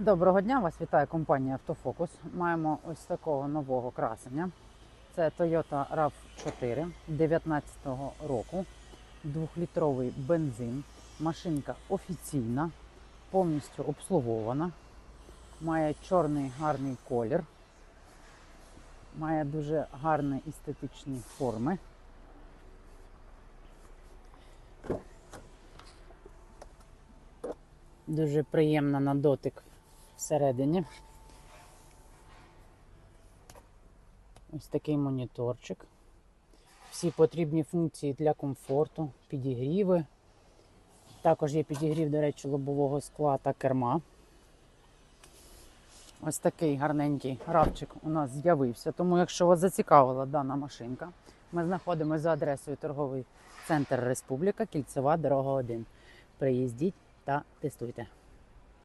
Доброго дня, вас вітає компанія Автофокус. Маємо ось такого нового красення. Це Toyota RAV4 19 року, двохлітровий бензин. Машинка офіційна, повністю обслугована. Має чорний гарний колір, має дуже гарні естетичні форми. Дуже приємна на дотик всередині. Ось такий моніторчик. Всі потрібні функції для комфорту, підігріви. Також є підігрів, до речі, лобового скла та керма. Ось такий гарненький равчик у нас з'явився. Тому, якщо вас зацікавила дана машинка, ми знаходимося за адресою торговий центр Республіка, Кільцева, дорога 1. Приїздіть та тестуйте.